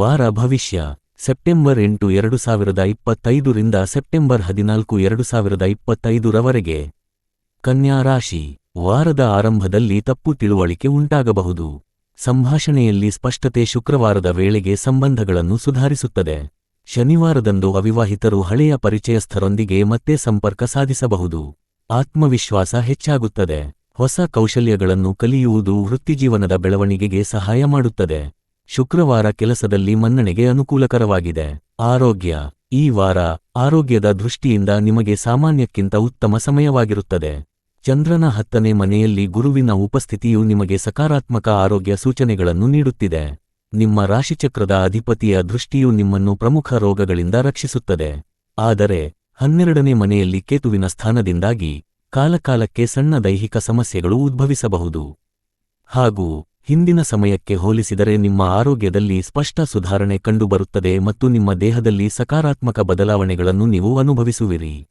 ವಾರ ಭವಿಷ್ಯ. ಸೆಪ್ಟೆಂಬರ್ ಎಂಟು ಎರಡು ಸಾವಿರದ ಇಪ್ಪತ್ತೈದರಿಂದ ಸೆಪ್ಟೆಂಬರ್ ಹದಿನಾಲ್ಕು ಎರಡು ಸಾವಿರದ ಇಪ್ಪತ್ತೈದರವರೆಗೆ ಕನ್ಯಾ ರಾಶಿ. ವಾರದ ಆರಂಭದಲ್ಲಿ ತಪ್ಪು ತಿಳುವಳಿಕೆ ಉಂಟಾಗಬಹುದು. ಸಂಭಾಷಣೆಯಲ್ಲಿ ಸ್ಪಷ್ಟತೆ ಶುಕ್ರವಾರದ ವೇಳೆಗೆ ಸಂಬಂಧಗಳನ್ನು ಸುಧಾರಿಸುತ್ತದೆ. ಶನಿವಾರದಂದು ಅವಿವಾಹಿತರು ಹಳೆಯ ಪರಿಚಯಸ್ಥರೊಂದಿಗೆ ಮತ್ತೆ ಸಂಪರ್ಕ ಸಾಧಿಸಬಹುದು. ಆತ್ಮವಿಶ್ವಾಸ ಹೆಚ್ಚಾಗುತ್ತದೆ. ಹೊಸ ಕೌಶಲ್ಯಗಳನ್ನು ಕಲಿಯುವುದು ವೃತ್ತಿಜೀವನದ ಬೆಳವಣಿಗೆಗೆ ಸಹಾಯ ಮಾಡುತ್ತದೆ. ಶುಕ್ರವಾರ ಕೆಲಸದಲ್ಲಿ ಮನ್ನಣೆಗೆ ಅನುಕೂಲಕರವಾಗಿದೆ. ಆರೋಗ್ಯ. ಈ ವಾರ ಆರೋಗ್ಯದ ದೃಷ್ಟಿಯಿಂದ ನಿಮಗೆ ಸಾಮಾನ್ಯಕ್ಕಿಂತ ಉತ್ತಮ ಸಮಯವಾಗಿರುತ್ತದೆ. ಚಂದ್ರನ ಹತ್ತನೇ ಮನೆಯಲ್ಲಿ ಗುರುವಿನ ಉಪಸ್ಥಿತಿಯು ನಿಮಗೆ ಸಕಾರಾತ್ಮಕ ಆರೋಗ್ಯ ಸೂಚನೆಗಳನ್ನು ನೀಡುತ್ತಿದೆ. ನಿಮ್ಮ ರಾಶಿಚಕ್ರದ ಅಧಿಪತಿಯ ದೃಷ್ಟಿಯು ನಿಮ್ಮನ್ನು ಪ್ರಮುಖ ರೋಗಗಳಿಂದ ರಕ್ಷಿಸುತ್ತದೆ. ಆದರೆ, ಹನ್ನೆರಡನೇ ಮನೆಯಲ್ಲಿ ಕೇತುವಿನ ಸ್ಥಾನದಿಂದಾಗಿ ಕಾಲಕಾಲಕ್ಕೆ ಸಣ್ಣ ದೈಹಿಕ ಸಮಸ್ಯೆಗಳು ಉದ್ಭವಿಸಬಹುದು. ಹಾಗೂ ಹಿಂದಿನ ಸಮಯಕ್ಕೆ ಹೋಲಿಸಿದರೆ ನಿಮ್ಮ ಆರೋಗ್ಯದಲ್ಲಿ ಸ್ಪಷ್ಟ ಸುಧಾರಣೆ ಕಂಡುಬರುತ್ತದೆ ಮತ್ತು ನಿಮ್ಮ ದೇಹದಲ್ಲಿ ಸಕಾರಾತ್ಮಕ ಬದಲಾವಣೆಗಳನ್ನು ನೀವು ಅನುಭವಿಸುವಿರಿ.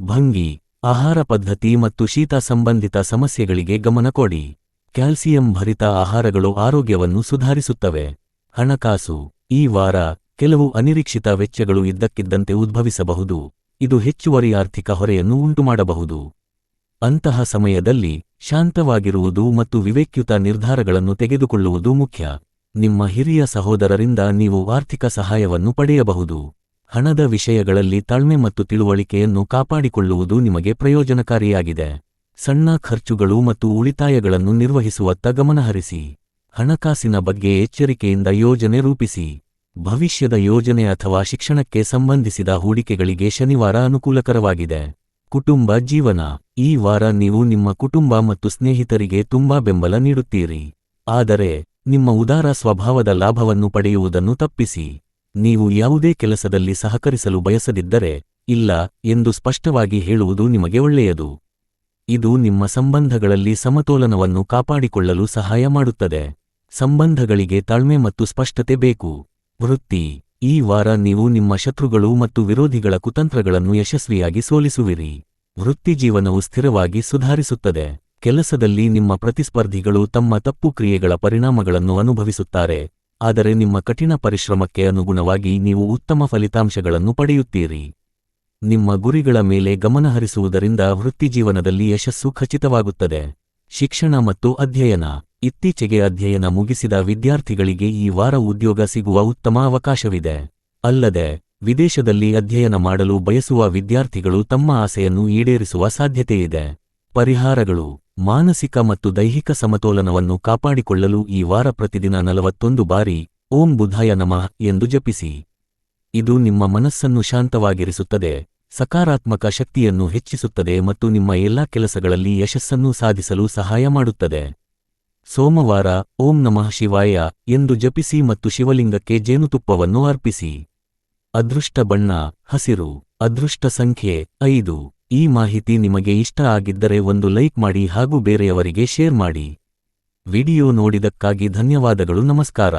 ಭಂಗಿ, ಆಹಾರ ಪದ್ಧತಿ ಮತ್ತು ಶೀತ ಸಂಬಂಧಿತ ಸಮಸ್ಯೆಗಳಿಗೆ ಗಮನ ಕೊಡಿ. ಕ್ಯಾಲ್ಸಿಯಂ ಭರಿತ ಆಹಾರಗಳು ಆರೋಗ್ಯವನ್ನು ಸುಧಾರಿಸುತ್ತವೆ. ಹಣಕಾಸು, ಈ ವಾರ ಕೆಲವು ಅನಿರೀಕ್ಷಿತ ವೆಚ್ಚಗಳು ಇದ್ದಕ್ಕಿದ್ದಂತೆ ಉದ್ಭವಿಸಬಹುದು. ಇದು ಹೆಚ್ಚುವರಿ ಆರ್ಥಿಕ ಹೊರೆಯನ್ನು ಉಂಟುಮಾಡಬಹುದು. ಅಂತಹ ಸಮಯದಲ್ಲಿ ಶಾಂತವಾಗಿರುವುದು ಮತ್ತು ವಿವೇಕ್ಯುತ ನಿರ್ಧಾರಗಳನ್ನು ತೆಗೆದುಕೊಳ್ಳುವುದು ಮುಖ್ಯ. ನಿಮ್ಮ ಹಿರಿಯ ಸಹೋದರರಿಂದ ನೀವು ಆರ್ಥಿಕ ಸಹಾಯವನ್ನು ಪಡೆಯಬಹುದು. ಹಣದ ವಿಷಯಗಳಲ್ಲಿ ತಾಳ್ಮೆ ಮತ್ತು ತಿಳುವಳಿಕೆಯನ್ನು ಕಾಪಾಡಿಕೊಳ್ಳುವುದು ನಿಮಗೆ ಪ್ರಯೋಜನಕಾರಿಯಾಗಿದೆ. ಸಣ್ಣ ಖರ್ಚುಗಳು ಮತ್ತು ಉಳಿತಾಯಗಳನ್ನು ನಿರ್ವಹಿಸುವತ್ತ ಗಮನಹರಿಸಿ. ಹಣಕಾಸಿನ ಬಗ್ಗೆ ಎಚ್ಚರಿಕೆಯಿಂದ ಯೋಜನೆ ರೂಪಿಸಿ. ಭವಿಷ್ಯದ ಯೋಜನೆ ಅಥವಾ ಶಿಕ್ಷಣಕ್ಕೆ ಸಂಬಂಧಿಸಿದ ಹೂಡಿಕೆಗಳಿಗೆ ಶನಿವಾರ ಅನುಕೂಲಕರವಾಗಿದೆ. ಕುಟುಂಬ ಜೀವನ. ಈ ವಾರ ನೀವು ನಿಮ್ಮ ಕುಟುಂಬ ಮತ್ತು ಸ್ನೇಹಿತರಿಗೆ ತುಂಬಾ ಬೆಂಬಲ ನೀಡುತ್ತೀರಿ. ಆದರೆ, ನಿಮ್ಮ ಉದಾರ ಸ್ವಭಾವದ ಲಾಭವನ್ನು ಪಡೆಯುವುದನ್ನು ತಪ್ಪಿಸಿ. ನೀವು ಯಾವುದೇ ಕೆಲಸದಲ್ಲಿ ಸಹಕರಿಸಲು ಬಯಸದಿದ್ದರೆ, ಇಲ್ಲ ಎಂದು ಸ್ಪಷ್ಟವಾಗಿ ಹೇಳುವುದು ನಿಮಗೆ ಒಳ್ಳೆಯದು. ಇದು ನಿಮ್ಮ ಸಂಬಂಧಗಳಲ್ಲಿ ಸಮತೋಲನವನ್ನು ಕಾಪಾಡಿಕೊಳ್ಳಲು ಸಹಾಯ ಮಾಡುತ್ತದೆ. ಸಂಬಂಧಗಳಿಗೆ ತಾಳ್ಮೆ ಮತ್ತು ಸ್ಪಷ್ಟತೆ ಬೇಕು. ವೃತ್ತಿ. ಈ ವಾರ ನೀವು ನಿಮ್ಮ ಶತ್ರುಗಳು ಮತ್ತು ವಿರೋಧಿಗಳ ಕುತಂತ್ರಗಳನ್ನು ಯಶಸ್ವಿಯಾಗಿ ಸೋಲಿಸುವಿರಿ. ವೃತ್ತಿಜೀವನವು ಸ್ಥಿರವಾಗಿ ಸುಧಾರಿಸುತ್ತದೆ. ಕೆಲಸದಲ್ಲಿ ನಿಮ್ಮ ಪ್ರತಿಸ್ಪರ್ಧಿಗಳು ತಮ್ಮ ತಪ್ಪು ಕ್ರಿಯೆಗಳ ಪರಿಣಾಮಗಳನ್ನು ಅನುಭವಿಸುತ್ತಾರೆ. ಆದರೆ ನಿಮ್ಮ ಕಠಿಣ ಪರಿಶ್ರಮಕ್ಕೆ ಅನುಗುಣವಾಗಿ ನೀವು ಉತ್ತಮ ಫಲಿತಾಂಶಗಳನ್ನು ಪಡೆಯುತ್ತೀರಿ. ನಿಮ್ಮ ಗುರಿಗಳ ಮೇಲೆ ಗಮನಹರಿಸುವುದರಿಂದ ವೃತ್ತಿಜೀವನದಲ್ಲಿ ಯಶಸ್ಸು ಖಚಿತವಾಗುತ್ತದೆ. ಶಿಕ್ಷಣ ಮತ್ತು ಅಧ್ಯಯನ. ಇತ್ತೀಚೆಗೆ ಅಧ್ಯಯನ ಮುಗಿಸಿದ ವಿದ್ಯಾರ್ಥಿಗಳಿಗೆ ಈ ವಾರ ಉದ್ಯೋಗ ಸಿಗುವ ಉತ್ತಮ ಅವಕಾಶವಿದೆ. ಅಲ್ಲದೆ, ವಿದೇಶದಲ್ಲಿ ಅಧ್ಯಯನ ಮಾಡಲು ಬಯಸುವ ವಿದ್ಯಾರ್ಥಿಗಳು ತಮ್ಮ ಆಸೆಯನ್ನು ಈಡೇರಿಸುವ ಸಾಧ್ಯತೆಯಿದೆ. ಪರಿಹಾರಗಳು, ಮಾನಸಿಕ ಮತ್ತು ದೈಹಿಕ ಸಮತೋಲನವನ್ನು ಕಾಪಾಡಿಕೊಳ್ಳಲು ಈ ವಾರ ಪ್ರತಿದಿನ ನಲವತ್ತೊಂದು ಬಾರಿ ಓಂ ಬುಧಾಯ ನಮಃ ಎಂದು ಜಪಿಸಿ. ಇದು ನಿಮ್ಮ ಮನಸ್ಸನ್ನು ಶಾಂತವಾಗಿರಿಸುತ್ತದೆ, ಸಕಾರಾತ್ಮಕ ಶಕ್ತಿಯನ್ನು ಹೆಚ್ಚಿಸುತ್ತದೆ ಮತ್ತು ನಿಮ್ಮ ಎಲ್ಲಾ ಕೆಲಸಗಳಲ್ಲಿ ಯಶಸ್ಸನ್ನು ಸಾಧಿಸಲು ಸಹಾಯ ಮಾಡುತ್ತದೆ. ಸೋಮವಾರ ಓಂ ನಮಃ ಶಿವಾಯ ಎಂದು ಜಪಿಸಿ ಮತ್ತು ಶಿವಲಿಂಗಕ್ಕೆ ಜೇನುತುಪ್ಪವನ್ನು ಅರ್ಪಿಸಿ. ಅದೃಷ್ಟ ಬಣ್ಣ, ಹಸಿರು, ಅದೃಷ್ಟ ಸಂಖ್ಯೆ ಐದು. ಈ ಮಾಹಿತಿ ನಿಮಗೆ ಇಷ್ಟ ಆಗಿದ್ದರೆ ಒಂದು ಲೈಕ್ ಮಾಡಿ ಹಾಗೂ ಬೇರೆಯವರಿಗೆ ಶೇರ್ ಮಾಡಿ. ವಿಡಿಯೋ ನೋಡಿದಕ್ಕಾಗಿ ಧನ್ಯವಾದಗಳು, ನಮಸ್ಕಾರ.